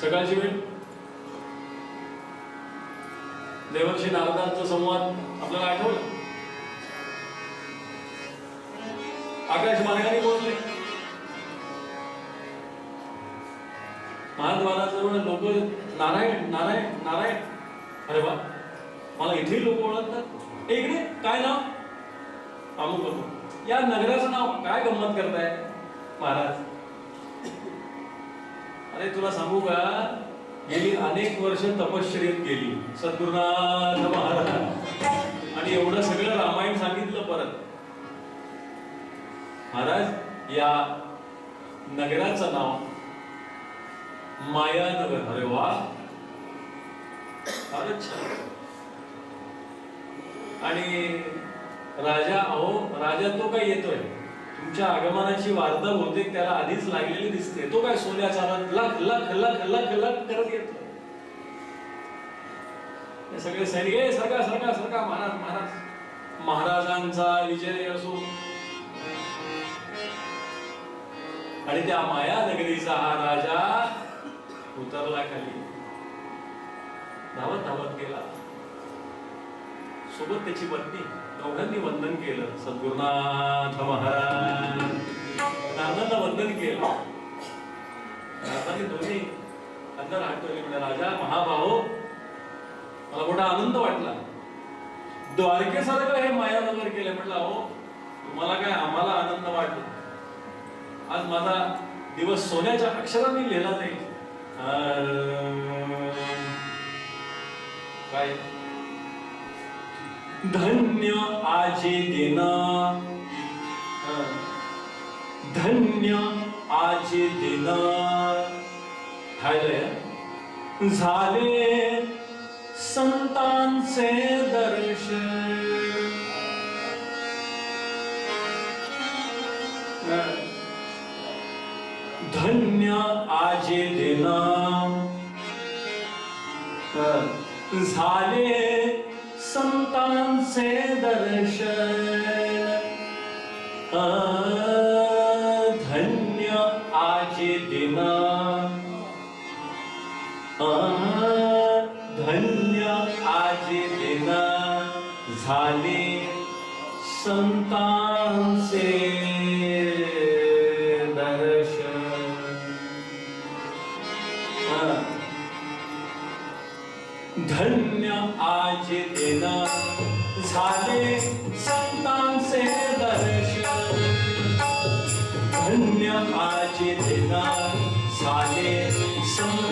सकाळची वेळ देवर्षी नारदांचा संवाद आपल्याला आठवलं. आकाश मार्गाने बोलले महाद्वाराजवळ लोक नारायण नारायण नारायण. अरे वा. मला इथेही लोक ओळखतात. ए, इकडे काय नाव? अमुक अमुक या नगराचं नाव काय गंमत करताय? महाराज. अरे तुला सांगू का? गेली अनेक वर्ष तपश्चर्येत गेली सद्गुरुनाथ महाराज. आणि एवढं सगळं रामायण सांगितलं परत. महाराज या नगराचं नाव मायानगर. अरे वा. फारच छान. आणि राजा अहो राजा तो काय येतोय. तुमच्या आगमनाची वार्ता बहुतेक त्याला आधीच लागलेली दिसते. तो काय सोन्याचा रथ लख लख लख लख लख करत येतो. सगळे सैनिक "ए, सरका सरका सरका महाराज महाराज. महाराजांचा विजय असो. आणि त्या माया नगरीचा हा राजा उतरला खाली. धावत धावत गेला. सोबत त्याची पत्नी. दोघांनी वंदन केलं. सद्गुरुनाथ महाराज. नारदांना वंदन केलं. नारदांनी दोन्ही अंदर हात ठेवले म्हणजे राजा महाभाऊ मला मोठा आनंद वाटला. द्वारकेसारखं हे मायानगर केलं. म्हटलं अहो तुम्हाला काय आम्हाला आनंद वाटला? आज माझा दिवस सोन्याच्या अक्षरांनी लिहिला जाईल. अं, काय? धन्य आजे देना. धन्य आजे देना. झाले संतांचे दर्शन. धन्य आजे देना. झाले संतांचे दर्शन। अ, धन्य आजे दिना। अ, धन्य आजे दिना। झाले संतान झाले संतांचे दर्शन. धन्य आजी दिना झाले संत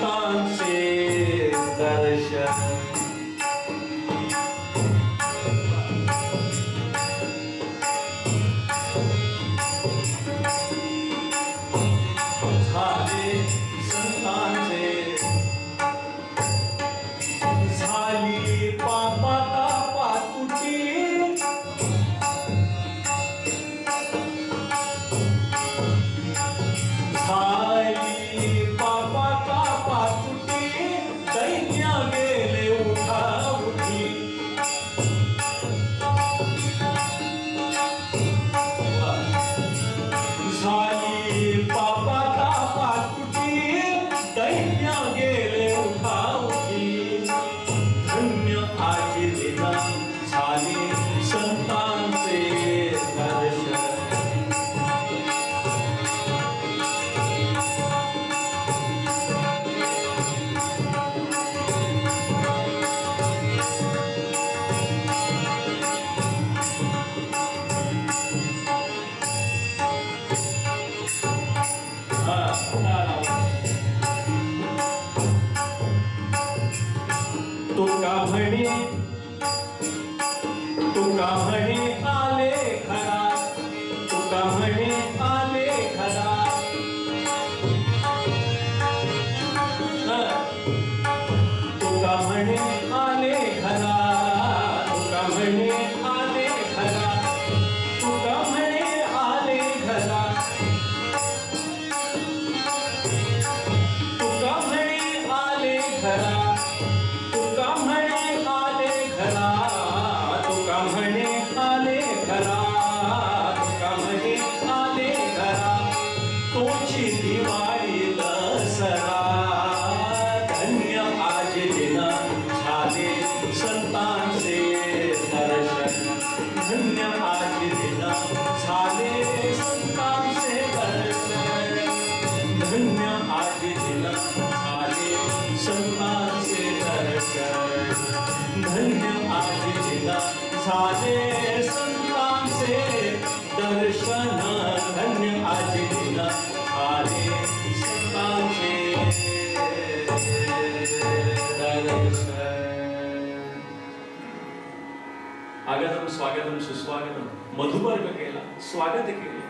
स्वागतम स्वागतम सुस्वागतम. मधुपर्क केला स्वागत केले.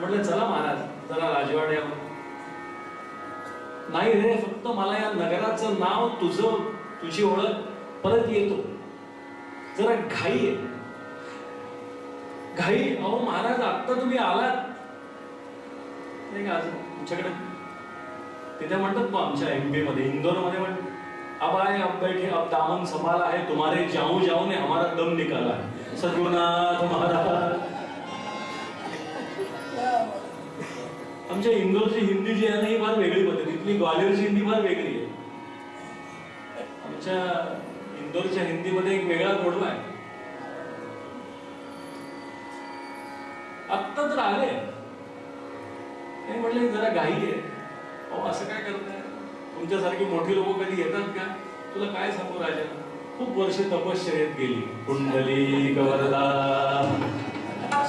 म्हटलं चला महाराज जरा राजवाड्यावर नाही रे फक्त मला या नगराचं नाव तुझं तुझी ओळख परत येतो. जरा घाई आहे. घाई? अहो महाराज आत्ता तुम्ही आलात. नाही का अजून तुमच्याकडे? तिथे म्हणतात मग आमच्या एमपी मध्ये इंदोरमध्ये म्हणतात. अब आए अब बैठे अब दामन संभाला है तुम्हारे जाऊं जाऊं ने हमारा दम निकाला है। सद्गुरुनाथ महाराज। आमच्या इंदोरची हिंदी जी आहे ना ही फार वेगळी पद्धती इथली ग्वालियरची हिंदी फार वेगळी आहे. आमच्या इंदोरच्या हिंदीमध्ये एक वेगळा गोडवा आहे. आत्ता तर आले हे म्हणले जरा घाई आहे. अहो असं काय करताय? तुमच्यासारखी मोठी लोक कधी येतात का? तुला काय सांगू राजा? खूप वर्ष तपश्चर्येत गेली. कुंडली गवरदा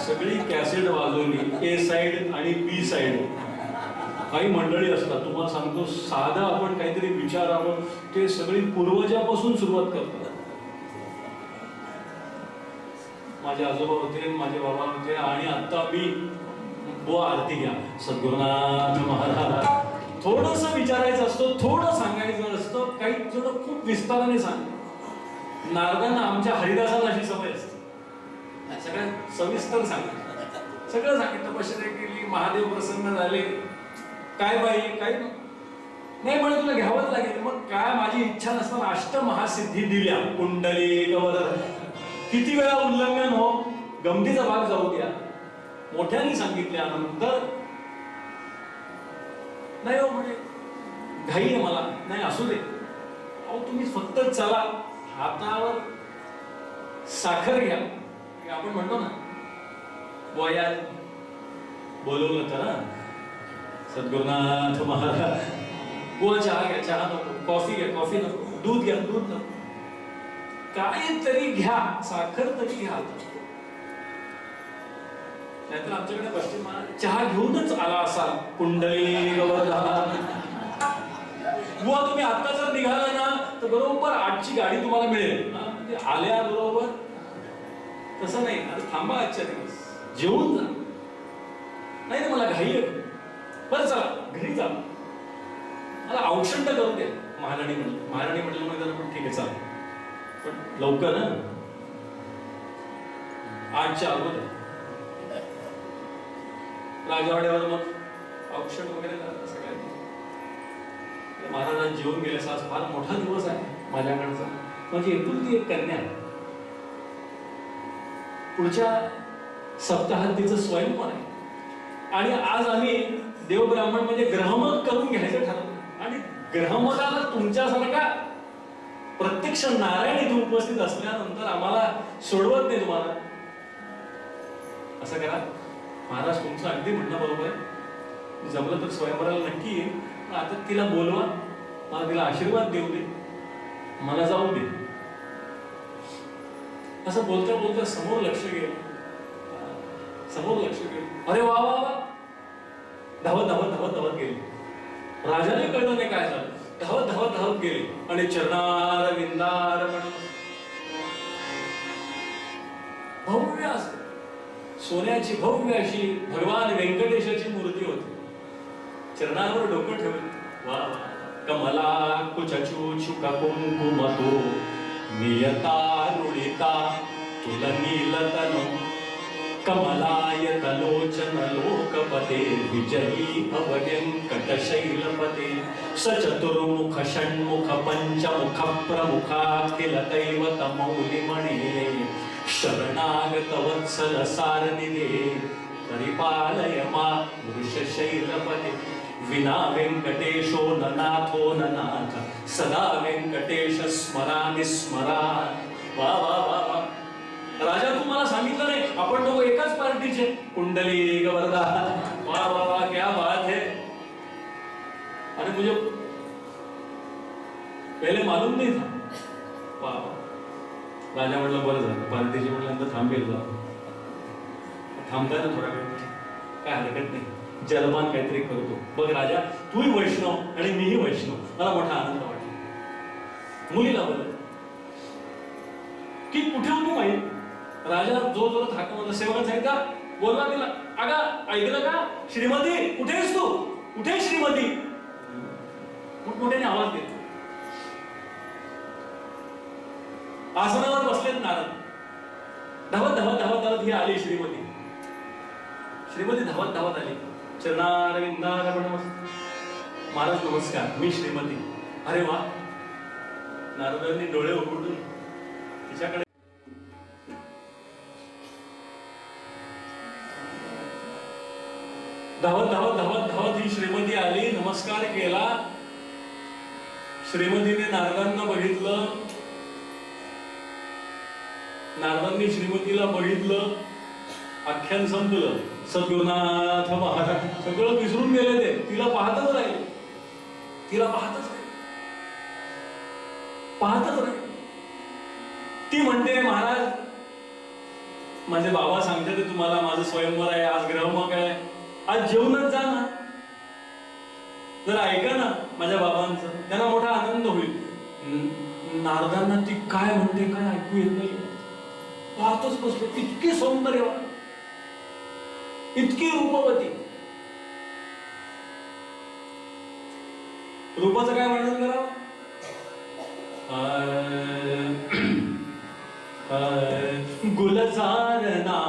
सगळी कॅसेट वाजवली ए साइड आणि बी साइड काही मंडळी असतात तुम्हाला सांगतो साधं आपण काहीतरी विचारावं ते सगळी पूर्वजापासून सुरुवात करतात. माझे आजोबा होते माझे बाबा होते आणि आता मी बो आरती घ्या. सद्गुरुनाथ महाराज. थोडस विचारायचं असतं थोडं सांगायचं असतं काही थोडं खूप विस्ताराने सांग नारदांना आमच्या हरिदासाला अशी सवय असते. सगळ्यात सविस्तर सांगितलं सगळं सांगितलं तपश्चर्या केली महादेव प्रसन्न झाले. काय बाई काय? नाही म्हणे तुला घ्यावंच लागेल. मग काय माझी इच्छा नसताना अष्ट महासिद्धी दिल्या. कुंडली गवर किती वेळा उल्लंघन हो? गमतीचा भाग जाऊ द्या. मोठ्याने सांगितल्यानंतर नाही हो म्हणजे घाई आहे मला. नाही असू दे. अहो तुम्ही फक्त चला. हातावर साखर घ्या. आपण म्हणतो ना वयात बोलवलं तर सद्गुरुनाथ महाराज. कोण चहा घ्या? चहा नको. कॉफी घ्या. कॉफी नको. दूध घ्या. दूध नको. काहीतरी घ्या. साखर तरी घ्या. नाहीतर आमच्याकडे पश्चिम महाराज चहा घेऊनच आला असाल कुंडली गवर्धन तुम्ही आता जर निघाला ना तर बरोबर आठची गाडी तुम्हाला मिळेल. म्हणजे आल्या बरोबर. तसं नाही. आता थांबा आजच्या दिवस. जेवून जा. नाही ना मला घाई आहे बरं चला. घरी जा. मला औषध करू द्या महाराणी म्हणलं महाराणी म्हटलं म्हणजे पण ठीक आहे चालेल. पण लवकर ना आठच्या अगोदर. राजवाड्यावर मग औषध वगैरे झालं सगळ्यांनी. महाराजांना महाराजांनी जेवून गेले असा आज फार मोठा दिवस आहे माझ्याकडचा म्हणजे एकुलती एक कन्या आहे. पुढच्या सप्ताहात तिचं स्वयंवर आहे. आणि आज आम्ही देवब्राह्मण म्हणजे ग्रहमत करून घ्यायचं ठरवलं. आणि ग्रहमताला तुमच्यासारखा प्रत्यक्ष नारायण इथे उपस्थित असल्यानंतर आम्हाला सोडवत नाही तुम्हाला. असं करा. महाराज तुमचं अगदी म्हणणं बरोबर आहे. जमलं तर स्वयंवराला नक्की येईल. पण आता तिला बोलवा. मला तिला आशीर्वाद देऊ दे. मला जाऊ दे. असं बोलता बोलता समोर लक्ष गेलं. समोर लक्ष गेलं. अरे वा वा वा. धावत धावत धावत धावत गेले. राजाने कळलं नाही काय झालं. धावत धावत धावत गेले. आणि चरणार विंदार भव्य असं. सोन्याची भव्य अशी भगवान व्यंकटेशाची मूर्ती होती. चरणावर डोकं ठेवली वा कमला कमला कुचचूचुका कुंकुमतो नियता रुळिता तुला नीलतनो कमलाय तलोचन लोकपते विजयी अवयंकट शैलपते चतुर्मुख षण्मुख पंचमुख प्रमुखाखिल दैवत मौलिमणे शरणागत वत्सल सारनिधे परिपालय मा वृषशैलपते। विना वेङ्कटेशो न नाथो न नाथ सदा वेङ्कटेश स्मरामि स्मरा वा वा वा वा। राजा तुम्हाला सांगितलं नाही. आपण दोघं एकाच पार्टीचे. कुंडली गवर्धा वा वा वा क्या बात है. अरे मुझे पहले मालूम नहीं था वाह वाह राजा म्हटलं बरं झालं. परदेशी म्हटल्यानंतर थांबेल जा थांबताय ना थोडा वेळ? काय हरकत नाही. जलमान काहीतरी करतो. बघ राजा तूही वैष्णव आणि मीही वैष्णव. मला मोठा आनंद वाटला मुलीला बोल की कुठे होतो माहीत राजा जो जोरात हाक म्हणला सेवकात सांगितला बोलवा तिला. अगा ऐकलं का? श्रीमती कुठे आहेस तू? कुठे आहे श्रीमती? मोठमोठ्याने आवाज देतो. आसनावर बसलेत नारद. धावत धावत धावत धावत ही आली श्रीमती. श्रीमती धावत धावत आली. चरणारविंदार महाराज नमस्कार. मी श्रीमती. अरे वा. नारदांनी डोळे उघडून तिच्याकडे धावत धावत धावत धावत ही श्रीमती आली. नमस्कार केला. श्रीमतीने नारदांना बघितलं. नारदांनी श्रीमतीला बघितलं आख्यान संपलं. सद्गुरुनाथ महाराज सगळं विसरून गेले ते. तिला पाहतच राहील. तिला पाहतच राहील. पाहतच राहील. ती म्हणते महाराज माझे बाबा सांगते ते तुम्हाला माझं स्वयंवर आहे आज ग्रहमक आहे. आज जेवणच जा ना. जर ऐका ना माझ्या बाबांचं. त्यांना मोठा आनंद होईल. नारदांना ती काय म्हणते काय ऐकू येत नाही. पाहतच बसले. इतकी सौंदर्यवान इतकी रूपवती. रूपाचं काय वर्णन करावं? गुलजार नार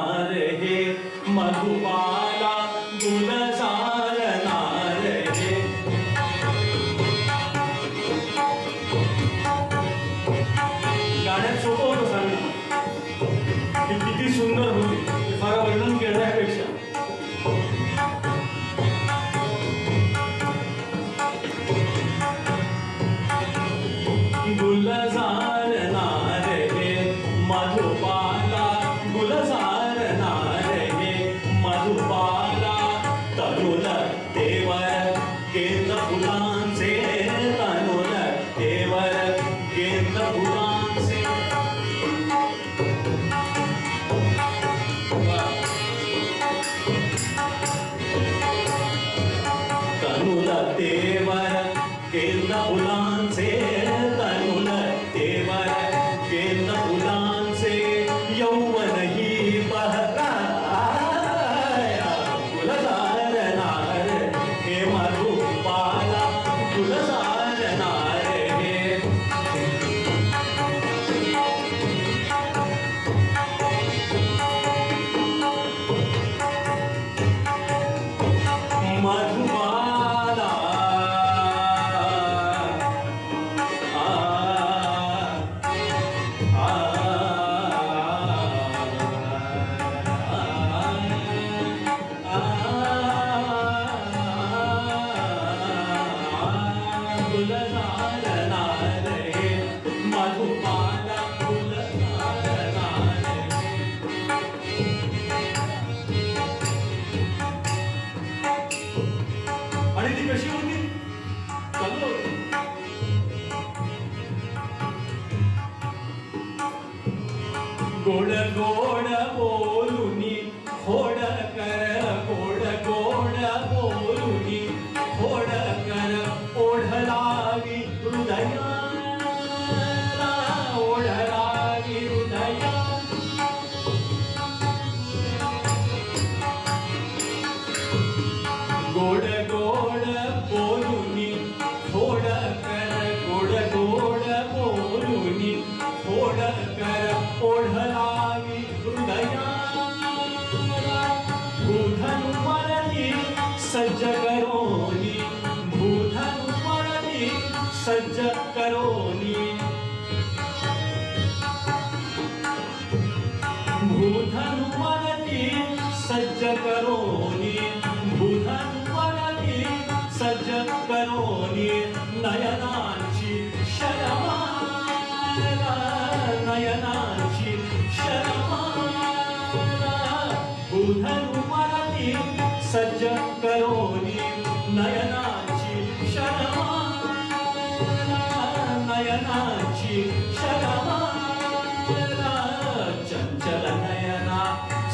చంచల నయన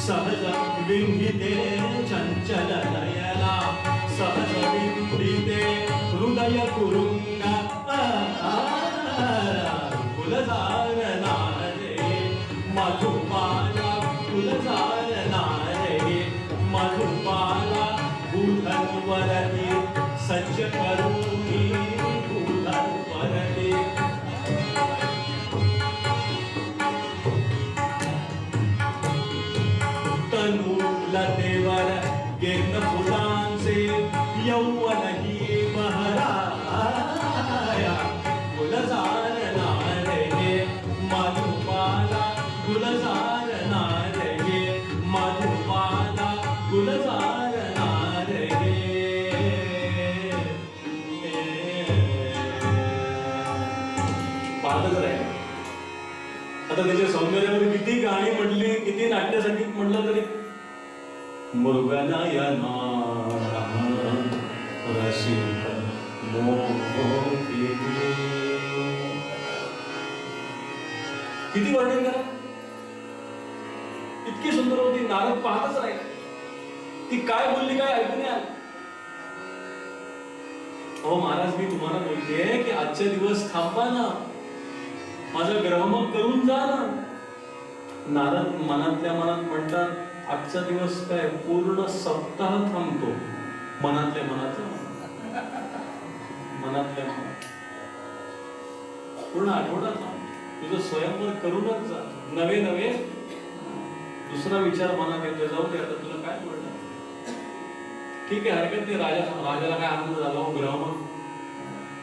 సహజ వింహితే చంచల నయన సహజ వింహితే హృదయ కురు आता त्याच्या सौंदर्यामध्ये किती गाणी म्हटली किती नाट्यसंगीत म्हटलं तरी. मृगनयना रसिक किती वर्णन करा इतकी सुंदर होती नारद पाहतच राहील. ती काय बोलली काय ऐकून या अहो महाराज मी तुम्हाला बोलते की आजचे दिवस थांबा ना. माझं ग्रहमग करून जा ना. नारद मनातल्या मनात म्हणतात आजचा दिवस काय? पूर्ण सप्ताह थांबतो. मनातल्या मनात. मनातल्या मनात. पूर्ण आठवडा थांब. तुझं स्वयंवर करूनच जा. नवे नवे. दुसरा विचार मनात येतो जाऊ दे आता तुला काय म्हणणार ठीक आहे हरकत नाही. राजा राजाला काय आनंद झाला? हो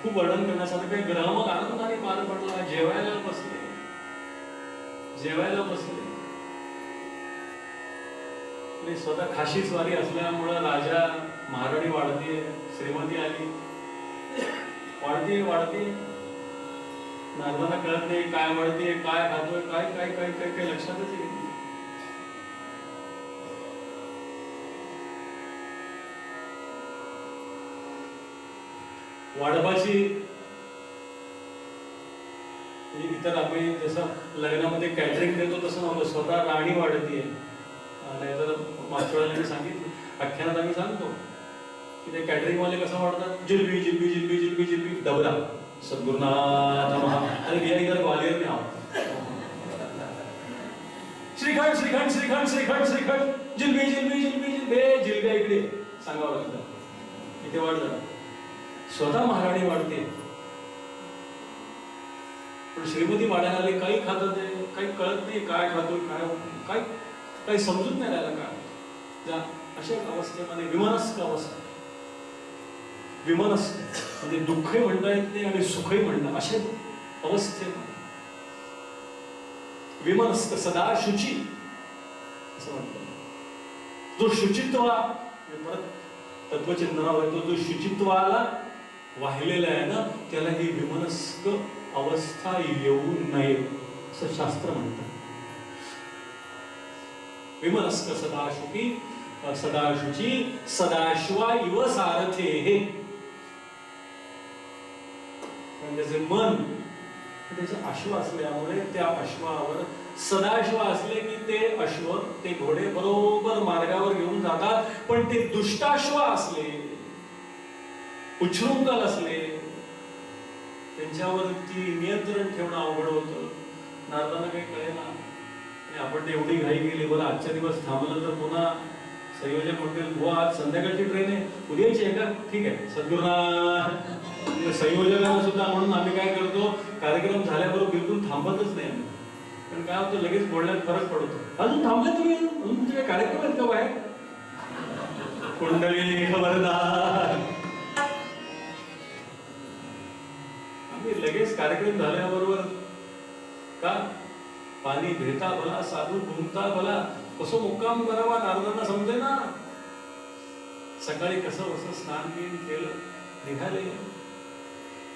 खूप वर्णन करण्यासाठी काही ग्रहमग आनंदाने पार पडला. जेवायला बसले. जेवायला बसले. आणि स्वतः खाशी स्वारी असल्यामुळं राजा महाराणी वाढते श्रीमती आली. वाढते वाढते नारदांना कळत नाही काय वाढते काय खातोय काय काय काय काय काय लक्षातच येईल नाही. वाढपाची इतर आम्ही जसं लग्नामध्ये कॅटरिंग देतो तसं नव्हतं स्वतः राणी वाढतीये. नाही तर वेळेला सांगितलं आख्यानात आम्ही सांगतो की ते कॅटरिंग वाले कसं वाढतात? जिलबी जिलबी जिलबी जिलबी जिलबी डबरा. सद्गुरुनाथ अरे आणि बिया इतर ग्वालियर में श्रीखंड श्रीखंड श्रीखंड श्रीखंड श्रीखंड. जिलबी जिलबी जिलबी जिलबी. ए, जिलब्या इकडे. सांगावं लागतं. इथे वाढ स्वतः महाराणी वाढते. पण श्रीमती वाढायला आले काही खात नाही काही कळत नाही काय खातोय काय काय काही समजूत नाही राहिलं काय ज्या अशा अवस्थेमध्ये विमानस्क अवस्था. विमानस्क म्हणजे दुःखही म्हणता येत नाही आणि सुखही म्हणणं अशा अवस्थेमध्ये विमानस्क सदा शुची. असं म्हणत जो शुचित्व परत तत्वचिंतनावर येतो जो शुचित्वाला वाहिलेलं आहे ना त्याला ही विमनस्क अवस्था येऊ नये असं शास्त्र म्हणतात विमनस्क सदाशुकी सदाशुची सदाशिवा इव सारथे हे. म्हणजे त्याचे मन म्हणजे त्याचं त्याचे अश्व असल्यामुळे त्या अश्वावर सदाशिव असले की ते अश्व ते घोडे बरोबर मार्गावर घेऊन जातात पण ते दुष्टाश्व असले उच्छृंखल असले त्यांच्यावरती नियंत्रण ठेवणं अवघड होतं. नारदांना काही कळेना. आणि आपण ते एवढी घाई गेली बरं आजच्या दिवस थांबलं तर पुन्हा संयोजक म्हणतील बुवा आज संध्याकाळची ट्रेन आहे. उद्याची आहे का? ठीक आहे. सद्गुरुनाथ संयोजकांना सुद्धा म्हणून आम्ही काय करतो कार्यक्रम झाल्याबरोबर बिलकुल थांबतच नाही आम्ही. कारण काय होतं लगेच बोलण्यात फरक पडतो. अजून थांबले तुम्ही? अजून तुमचे कार्यक्रम आहेत का बाहेर? कुंडली खबरदार. लगेच कार्यक्रम झाल्याबरोबर का? पाणी भेटा भला साधू घुमता भला कसं मुक्काम करावा नारदांना समजे ना? सकाळी कसं कसं स्नान बिन केलं निघाले.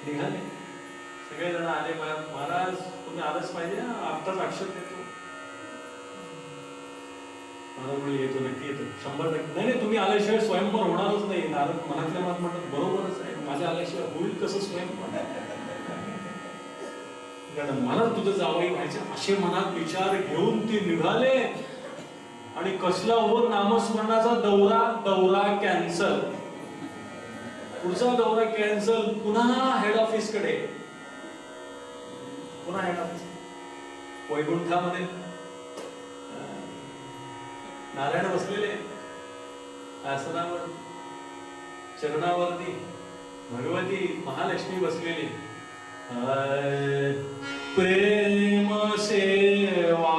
निघाले. सगळे जण आले महाराज तुम्ही आलंच पाहिजे ना आत्ताच अक्षर देतो महाराज म्हणजे येतो नक्की येतो. शंभर टक्के. नाही नाही तुम्ही आल्याशिवाय स्वयंवर होणारच नाही. नारद मनातल्या मनात म्हणतात बरोबरच आहे. माझ्या आल्याशिवाय होईल कसं स्वयंवर. कारण मला तुझं जावई व्हायचे असे मनात विचार घेऊन ते निघाले. आणि कसला हो नामस्मरणाचा दौरा दौरा कॅन्सल पुढचा दौरा कॅन्सल पुन्हा हेड ऑफिसकडे. पुन्हा हेड ऑफिस वैकुंठामध्ये. नारायण बसलेले. आसनावर चरणावरती. भगवती महालक्ष्मी बसलेली. प्रेम सेवा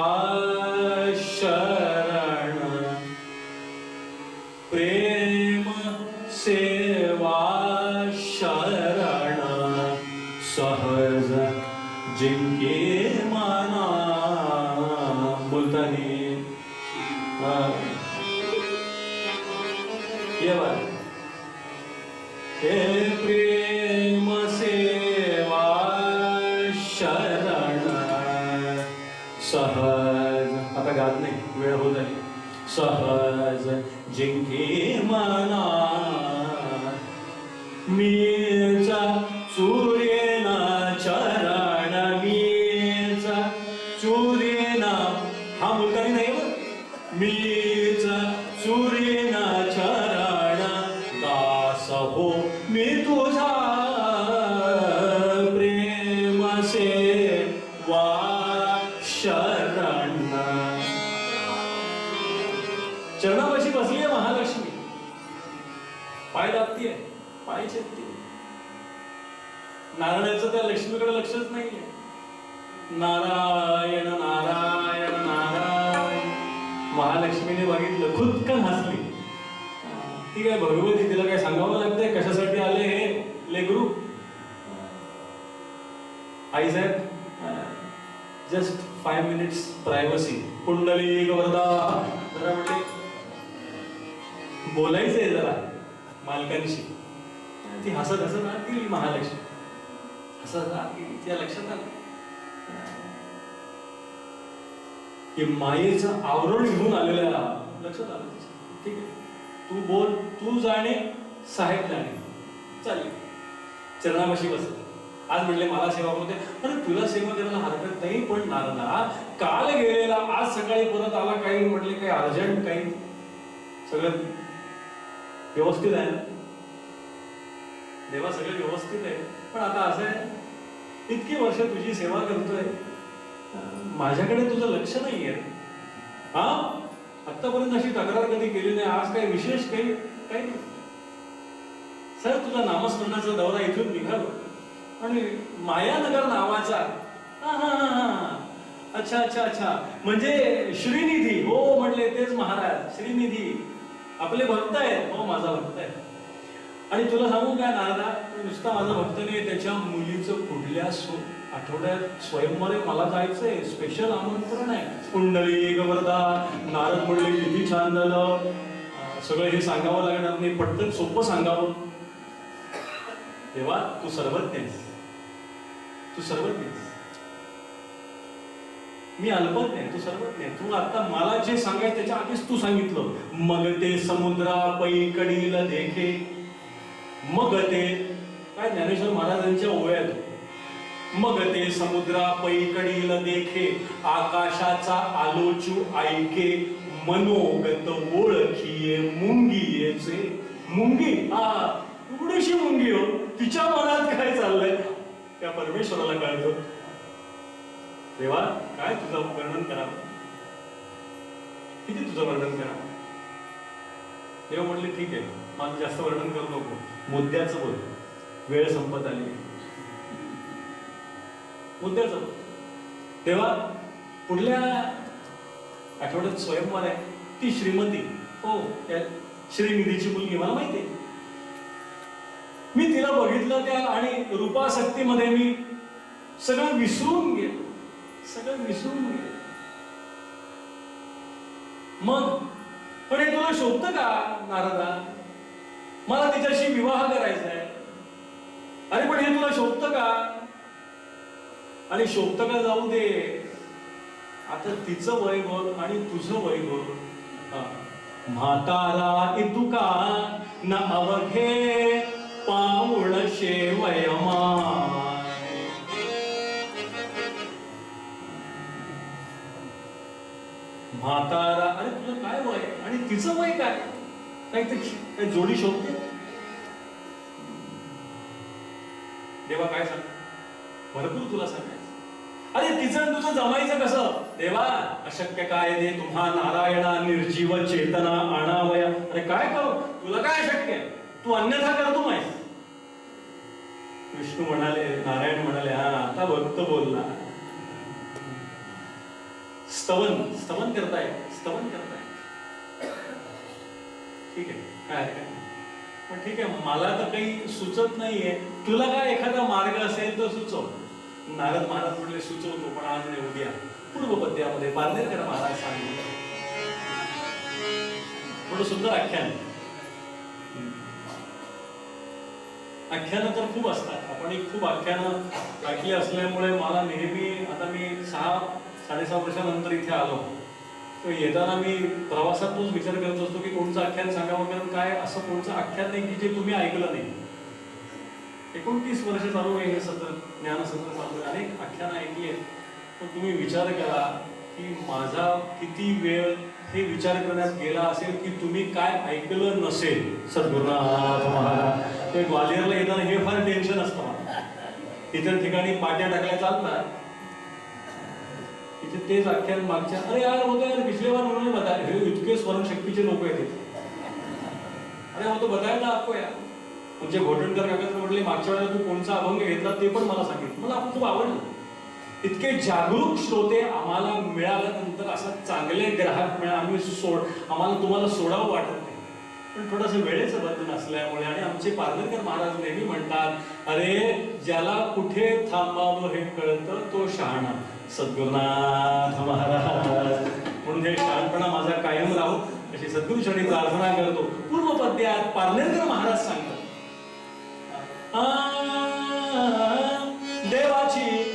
मीचा सूर्यना प्रायव्हसी कुंडली गवरदा जरा म्हणजे बोलायचंय जरा मालकांशी. ती हसत हसत आत गेली महालक्ष्मी. हसत आत गेली लक्षात आलं. की मायेचं आवरण घेऊन आलेल्या लक्षात आलं ठीक आहे. तू बोल तू जाणे साहेब जाणे. चालेल. चरणापाशी बस. आज म्हणले मला सेवा करू अरे तुला सेवा करायला हरकत नाही पण नारदा काल गेलेला आज सकाळी परत आला काही म्हटले काही अर्जंट काही सगळं व्यवस्थित आहे ना? देवा सगळं व्यवस्थित आहे. पण आता असं आहे इतकी वर्ष तुझी सेवा करतोय. माझ्याकडे तुझं लक्ष नाहीये. हा? आतापर्यंत अशी तक्रार कधी केली नाही? आज काही विशेष काही काही सर तुझा नामस्मरणाचा दौरा इथून निघालो. आणि मायानगर नावाचा. हा हा हा हा. अच्छा अच्छा अच्छा. म्हणजे श्रीनिधी. हो म्हणले तेच महाराज. श्रीनिधी. आपले भक्त आहेत. हो माझा भक्त आहे. आणि तुला सांगू काय नारदा? नुसता माझा भक्त नाही त्याच्या मुलीचं पुढल्या आठवड्यात स्वयंवर आहे, मला जायचंय. स्पेशल आमंत्रण आहे. कुंडली गवर्धा नारद म्हणले किती छान झालं. सगळं हे सांगावं लागणार नाही पटकन सोपं सांगावं. तेव्हा तू सर्वज्ञ आहेस. तू सर्वज्ञ मी अल्पज्ञ आहे तू सर्वज्ञ आहे तू आता मला जे सांगायचं त्याच्या आधीच तू सांगितलं. मग ते समुद्रा पैकडील देखे. मग ते काय ज्ञानेश्वर महाराजांच्या ओव्यात मग ते समुद्रा पैकडील देखे. आकाशाचा आलोचू ऐके. मनोगत ओळखीये मुंगीयेचे. मुंगी? हा एवढीशी मुंगी हो? तिच्या मनात काय चाललंय? त्या परमेश्वराला कळतो. देवा काय तुझं वर्णन करावं किती तुझं वर्णन करावं देव म्हटले ठीक आहे माझं जास्त वर्णन करू नको. मुद्द्याचं बोल. वेळ संपत आली. मुद्द्याचं बोल. तेव्हा पुढल्या आठवड्यात स्वयंवर आहे. ती श्रीमती. हो त्या श्रीनिधीची मुलगी मला माहिती आहे. मी तिला बघितलं त्या आणि रूपासक्तीमध्ये मी सगळं विसरून गेलो. सगळं विसरून गेलो. मग पण हे तुला शोभतं का नारदा? मला तिच्याशी विवाह करायचा आहे. अरे पण हे तुला शोभतं का? आणि शोभतं का जाऊ दे. आता तिचं वय बोल आणि तुझं वय बोल. हा. म्हातारा इतुका न अवघे. पाऊळ शेवयमा म्हातारा अरे तुझं काय वय? आणि तिचं वय काय? काही ते काही जोडी शोधते? देवा काय सांग? भरपूर तुला सांगायचं. अरे तिचं आणि तुझं जमायचं कसं? देवा अशक्य काय दे तुम्हा नारायणा निर्जीव चेतना आणावया. अरे काय करू? तुला काय अशक्य? तू अन्यथा करतो माहिती विष्णू म्हणाले नारायण म्हणाले हा आता भक्त बोलला स्तवन स्तवन करताय स्तवन करताय. ठीक आहे काय पण ठीक आहे मला तर काही सुचत नाहीये. तुला काय एखादा मार्ग असेल तर सुचव. नारद महाराज म्हटले सुचवतो पण आज नाही उद्या. पूर्वपद्यामध्ये पारनेरकर महाराज सांगितलं थोडं सुंदर आख्यान. आख्यानं तर खूप असतात. आणि खूप आख्यानं ऐकली असल्यामुळे मला नेहमी आता मी सहा साडेसहा वर्षानंतर इथे आलो. तर येताना मी प्रवासात तोच विचार करत असतो की कोणचं आख्यान सांगावं? कारण काय असं कोणचं आख्यान नाही की जे तुम्ही ऐकलं नाही? एकोणतीस वर्ष चालू आहे हे सत्र ज्ञानसत्र चालू आहे. अनेक आख्यानं ऐकली आहेत. पण तुम्ही विचार करा की माझा किती वेळ हे विचार करण्यात गेला असेल की तुम्ही काय ऐकलं नसेल? सद्गुरुनाथ महाराज. ते ग्वालियरला येताना हे फार टेन्शन असतं मला. इतर ठिकाणी पाट्या टाकल्या चालतात तिथे तेच आख्यान मागच्या अरे यार होतं यार पिछले बार उन्होंने बताया हे इतके स्मरण शक्तीचे लोक आहेत अरे हो तो बताया ना आपको यार. म्हणजे घोटणकर काका म्हटले मागच्या वेळेला तू कोणचा अभंग घेतला ते पण मला सांगितलं. मला खूप आवडलं. इतके जागरूक श्रोते आम्हाला मिळाल्यानंतर असं चांगले ग्राहक मिळा आम्ही सोड आम्हाला तुम्हाला सोडावं वाटत नाही. पण थोडंसं वेळेचं बंधन असल्यामुळे आणि आमचे पार्लरकर महाराज नेहमी म्हणतात अरे ज्याला कुठे थांबावं हे कळतं तो शहाणा. सद्गुरुनाथ महाराज. म्हणून हे शहाणपणा माझा कायम राहू अशी सद्गुरुचरणी प्रार्थना करतो. पूर्व पद्यात पार्लेकर महाराज सांगतात देवाची